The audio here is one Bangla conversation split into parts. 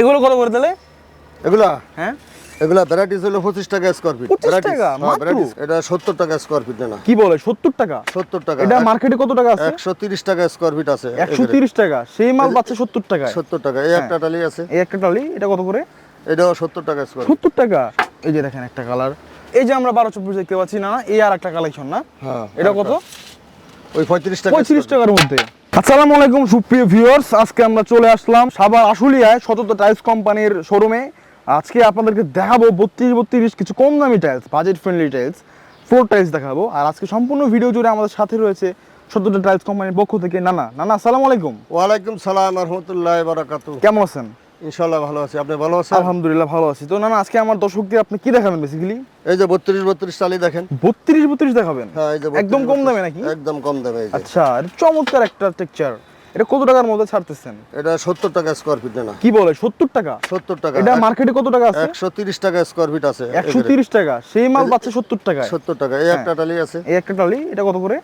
এগুলো কত করে দিলে এগুলা? হ্যাঁ? এগুলা ভ্যারাইটিস হলো পঁচিশ টাকা স্কোয়ার ফিট 25 টাকা? মাত্র? এটা সত্তর টাকা স্কোয়ার ফিট না কি বলে সত্তর টাকা? সত্তর টাকা। এটা মার্কেটে কত টাকা আছে? একশো তিরিশ টাকা স্কোয়ার ফিট আছে। একশো তিরিশ টাকা। সেই মাল পাচ্ছে সত্তর টাকা সত্তর টাকা। এই একটা টালি আছে। এই একটা টালি এটা কত করে? এটাও সত্তর টাকা স্কোয়ার সত্তর টাকা। এই যে দেখেন একটা কালার এই যে আমরা বারো চব্বিশ দেখতে পাচ্ছি না না এই আর একটা কালেকশন না? হ্যাঁ এটা কত? ওই পঁয়ত্রিশ টাকা পঁয়ত্রিশ টাকার মধ্যে। আসসালামু আলাইকুম সুপ্রিয় ভিউয়ার্স আজকে আমরা চলে আসলাম সাবার আশুলিয়ায় সতত টাইলস কোম্পানির শোরুমে আজকে আপনাদেরকে দেখাবো বত্রিশ বত্রিশ কিছু কম দামি tiles budget friendly tiles floor tiles দেখাবো। আর আজকে সম্পূর্ণ ভিডিও জুড়ে আমাদের সাথে রয়েছে শতত টাইলস কোম্পানির পক্ষ থেকে নানা। নানা আসসালামু আলাইকুম। ওয়ালাইকুম সালাম রহমতুল্লাহ বারাকাতু কেমন আছেন? ইনশাল্লাহ ভালো আছি। আপনি ভালো আছেন? আলহামদুলিল্লাহ ভালো আছি। তো নানা আজকে আমার দর্শকদের আপনি কি দেখাবেন বেসিক্যালি এই যে বত্রিশ বত্রিশ টালি দেখেন। বত্রিশ বত্রিশ দেখাবেন? হ্যাঁ এই যে একদম কম দামে নাকি? একদম কম দামে এই যে। আচ্ছা এটা চমৎকার একটা টেকচার এটা কত টাকার মধ্যে ছাড়তেছেন? এটা সত্তর টাকা স্কোয়ার ফিট না কি বলে সত্তর টাকা? সত্তর টাকা। এটা মার্কেটে কত টাকা আছে? একশো তিরিশ টাকা স্কোয়ার ফিট আছে। একশো তিরিশ টাকা। সেই মাল পাচ্ছে সত্তর টাকায়। সত্তর টাকা। এই একটা টালি আছে। এই একটা টালি এটা কত করে?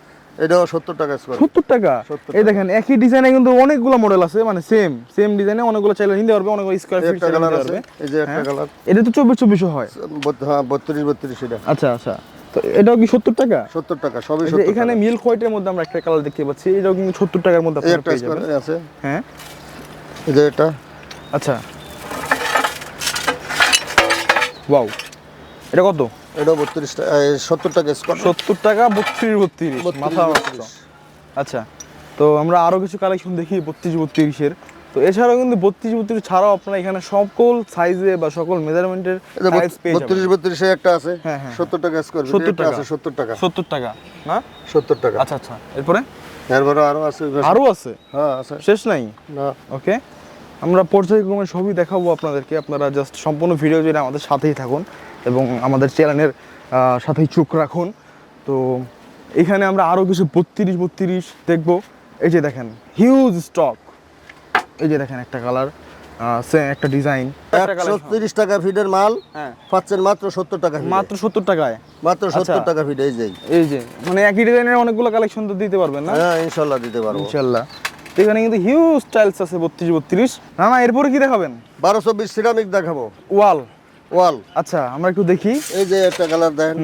এটাও সত্তর টাকা স্কোয়ার সত্তর টাকা? এই দেখেন একই ডিজাইনে কিন্তু অনেকগুলো মডেল আছে মানে সেম সেম ডিজাইনে অনেকগুলো চাইলে নিতে পারবে অনেকগুলো স্কোয়ার ফিট চাইলে নিতে আছে পারবে। এই যে একটা কালার এটা তো চব্বিশ চব্বিশও হয়। হ্যাঁ বত্রিশ বত্রিশ এটা। আচ্ছা আচ্ছা। তো এটাও কি সত্তর টাকা? সত্তর টাকা সবই এই যে সত্তর এখানে মিল্ক হোয়াইটের মধ্যে আমরা একটা কালার দেখতে পাচ্ছি এটাও কিন্তু সত্তর টাকার মধ্যে আপনারা পেয়ে যাবেন। আছে। হ্যাঁ? এই যে এটা। আচ্ছা। ওয়াও। এটা কত? এটা বত্রিশ টাকা সত্তর টাকা স্কোয়ার সত্তর টাকা বত্রিশ বত্রিশ মাথা আচ্ছা তো আমরা আরও কিছু কালেকশন দেখি বত্রিশ বত্রিশের। তো এছাড়াও কিন্তু বত্রিশ বত্রিশ ছাড়াও আপনারা এখানে সকল সাইজে বা সকল মেজারমেন্টের বত্রিশ বত্রিশে একটা আছে। হ্যাঁ, হ্যাঁ, সত্তর টাকা স্কোয়ার 70 টাকা। আছে সত্তর টাকা। সত্তর টাকা। না? সত্তর টাকা। আচ্ছা আচ্ছা। এরপরে? এরপরে আরও আছে। ওই পাশে। আরও আছে? হ্যাঁ আছে। শেষ নাই? না। ওকে। আমরা পর্যায়ক্রমে সবই দেখাবো আপনাদেরকে। আপনারা জাস্ট সম্পূর্ণ ভিডিও জুড়ে আমাদের সাথেই থাকুন। এবং আমাদের চ্যানেলের সাথেই চোখ রাখুন। তো এখানে আমরা আরও কিছু বত্রিশ বত্রিশ দেখব। এই যে দেখেন হিউজ স্টক এই যে দেখেন একটা কালার একটা ডিজাইন একশো তিরিশ টাকা ফিটের মাল হ্যাঁ। পাচ্ছেন মাত্র সত্তর টাকা মাত্র সত্তর টাকায়। মাত্র সত্তর আচ্ছা। টাকা ফিট এই যে। এই যে মানে একই ডিজাইনের অনেকগুলো কালেকশন তো দিতে পারবেন না? হ্যাঁ ইনশাল্লাহ দিতে পারব। ইনশাল্লাহ। এখানে কিন্তু হিউজ টাইলস আছে বত্রিশ বত্রিশ। না না এরপরে কি দেখাবেন? বারো চব্বিশ সিরামিক দেখাবো। ওয়াল ওয়াল। আচ্ছা আমরা একটু দেখি। এই যে একটা কালার দেখেন।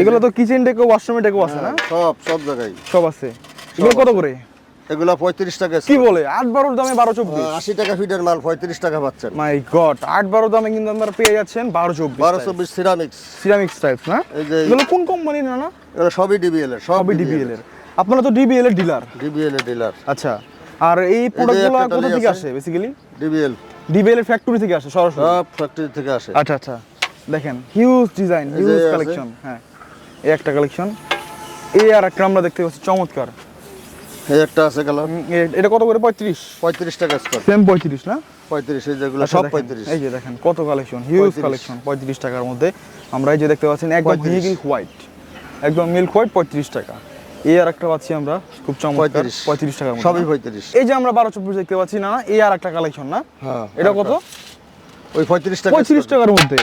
এগুলো তো কিচেন ডেকো ওয়াশরুমে ডেকো আছে না? সব সব জায়গায়। সব আছে। এগুলো কত করে? এগুলা পঁয়ত্রিশ টাকা কি বলে? আট বারোর দামে বারো চব্বিশ। আশি টাকা ফিটের মাল পঁয়ত্রিশ টাকা পাচ্ছেন। মাই গড আট বারো দামে কিন্তু আপনারা পেয়ে যাচ্ছেন বারো চব্বিশ বারো চব্বিশ সিরামিক্স সিরামিক্স টাইপস না? এগুলো কোন কোম্পানির না না? এগুলো সবই ডিবিএল এর সবই ডিবিএল এর। আপনারা তো ডিবিএল এর ডিলার ডিবিএল এর ডিলার আচ্ছা আর এই প্রোডাক্টগুলো কোথা থেকে। আসে বেসিক্যালি ডিবিএল ডিবিএল এর ফ্যাক্টরি থেকে আসে সরাসরি। সব ফ্যাক্টরি থেকে আসে। আচ্ছা আচ্ছা। দেখেন হিউজ ডিজাইন হিউজ কালেকশন হ্যাঁ। এই একটা কালেকশন এই আর একটা আমরা দেখতে পাচ্ছি চমৎকার। এই একটা আছে কালার। এটা কত করে? পঁয়ত্রিশ? পঁয়ত্রিশ টাকা স্কোয়ার সেম পঁয়ত্রিশ না? পঁয়ত্রিশ এই যেগুলো আচ্ছা, সব দেখেন, পঁয়ত্রিশ। এই যে দেখেন কত কালেকশন হিউজ কালেকশন পঁয়ত্রিশ টাকার মধ্যে। আমরা এই যে দেখতে পাচ্ছেন একদম 35 মিল্ক হোয়াইট একদম মিল্ক হোয়াইট পঁয়ত্রিশ টাকা। এই আর একটা পাচ্ছি আমরা খুব চমৎকার। পঁয়ত্রিশ। মধ্যে। সবই পঁয়ত্রিশ। এই যে আমরা বারো চব্বিশ দেখতে পাচ্ছি না এই আর একটা কালেকশন না? হ্যাঁ এটা কত? ওই পঁয়ত্রিশ টাকা পঁয়ত্রিশ টাকার মধ্যে।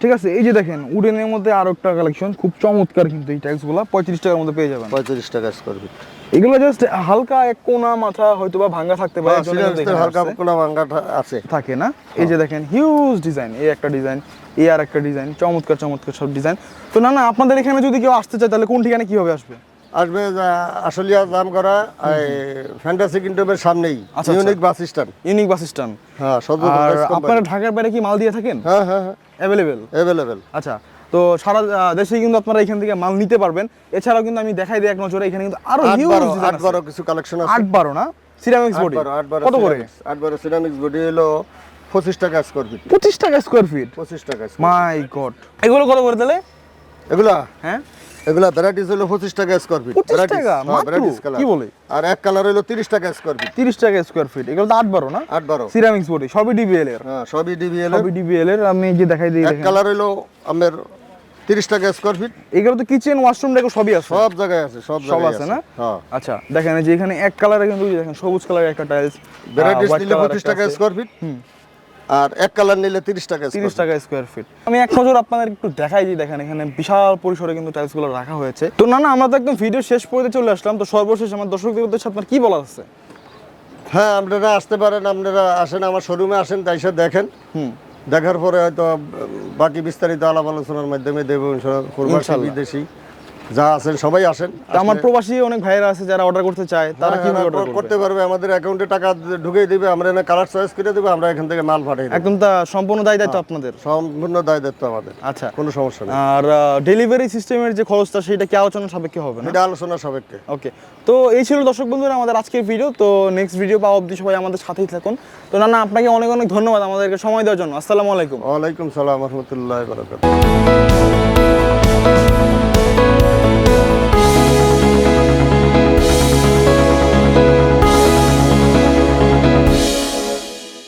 ঠিক আছে এই যে দেখেন উডেনের মধ্যে আরও একটা কালেকশন খুব চমৎকার কিন্তু এই পঁয়ত্রিশ টাকার মধ্যে পেয়ে যাবেন। পঁয়ত্রিশ টাকা স্কোয়ার ফিট এগুলো জাস্ট হালকা এক কোনা মাথা হয়তো বা ভাঙ্গা থাকতে পারে হ্যাঁ, হালকা। কোনো ভাঙ্গাটা আছে। থাকে না? এই যে দেখেন হিউজ ডিজাইন এই একটা ডিজাইন এই আর একটা ডিজাইন চমৎকার চমৎকার সব ডিজাইন তো না না আপনাদের এখানে যদি কেউ আসতে চায় তাহলে কোন ঠিকানা কীভাবে আসবে? আসবে আসলিয়া করা ফ্যান্টাসি কিংডমের সামনেই unique bus stand unique bus stand হ্যাঁ আর আপনারা ঢাকার বাইরে কি মাল দিয়ে থাকেন? হ্যাঁ হ্যাঁ হ্যাঁ। অ্যাভেলেবেল অ্যাভেলেবেল আচ্ছা তো সারা দেশে কিন্তু আপনারা এখান থেকে মাল নিতে পারবেন। এছাড়াও কিন্তু আমি দেখাই দিই এক নজরে এখানে কিন্তু আরও হিউজ আট বারো কিছু কালেকশন আছে। আট বারো না? সিরামিক্স বডি কত করে? আট বারো সিরামিক্স বডি হলো পঁচিশ টাকা স্কোয়ার ফিট পঁচিশ টাকা স্কোয়ার ফিট পঁচিশ টাকা মাই গড এগুলো কত করে দিলে feet। এগুলা? হ্যাঁ? এগুলা ভ্যারাইটিস হলো পঁচিশ টাকা স্কোয়ার ফিট 25 টাকা? মাত্র? কি বলে? আর এক কালার হলো তিরিশ টাকা স্কোয়ার ফিট তিরিশ টাকা স্কোয়ার ফিট এগুলো তো আট বারো না? আট বারো। সিরামিক্স বডি সবই ডিবিএল এর। হ্যাঁ সবই ডিবিএল সবই ডিবিএল এর। আমি যে দেখাই দিই এক কালার হলো আমার তিরিশ টাকা স্কোয়ার ফিট এগুলো তো কিচেন ওয়াশরুম দেখো সবই আছে। সব জায়গায় আছে সব সব আছে না? হ্যাঁ। আচ্ছা দেখেন এই যে এখানে এক কালারে কিন্তু দেখেন সবুজ কালারের একটা টাইলস ভ্যারাইটিস নিলে পঁচিশ টাকা স্কোয়ার ফিট আর এক কালার নিলে তিরিশ টাকা তিরিশ টাকা স্কোয়ার ফিট আমি এক নজর আপনাদের একটু দেখাই দিই দেখেন এখানে বিশাল পরিসরে কিন্তু টাইলসগুলো রাখা হয়েছে। তো না না আমরা তো একদম ভিডিও শেষ পর্যন্ত চলে আসলাম তো সর্বশেষ আমার দর্শকদের উদ্দেশ্যে আপনার কি বলা আছে? হ্যাঁ আপনারা আসতে পারেন আপনারা আসেন আমার শোরুমে আসেন তাই সে দেখেন। হুম। দেখার পরে হয়তো বাকি বিস্তারিত আলাপ আলোচনার মাধ্যমে দেবো বিদেশি। যা আছেন সবাই আসেন। আমার প্রবাসী অনেক ভাইয়েরা আছে যারা অর্ডার করতে চায় তারা কি হ্যাঁ, অর্ডার করতে করতে পারবে আমাদের অ্যাকাউন্টে টাকা ঢুকিয়ে দিবে আমরা এনে কালার চয়েস করে দেবো আমরা এখান থেকে মাল দেবো। একদম তা সম্পূর্ণ দায় দায়িত্ব আপনাদের? সম্পূর্ণ দায় দায়িত্ব আমাদের। আচ্ছা। কোনো সমস্যা নেই। আর ডেলিভারি সিস্টেমের যে খরচটা সেটা কি আলোচনা সাপেক্ষে হবে না? এটা আলোচনা সাপেক্ষে। ওকে তো এই ছিল দর্শক বন্ধুরা আমাদের আজকের ভিডিও তো নেক্সট ভিডিও বা অবধি সবাই আমাদের সাথেই থাকুন। তো না না আপনাকে অনেক অনেক ধন্যবাদ আমাদেরকে সময় দেওয়ার জন্য। আসসালামু আলাইকুম। ওয়ালাইকুম সালাম রহমতুল্লাহ বরকাত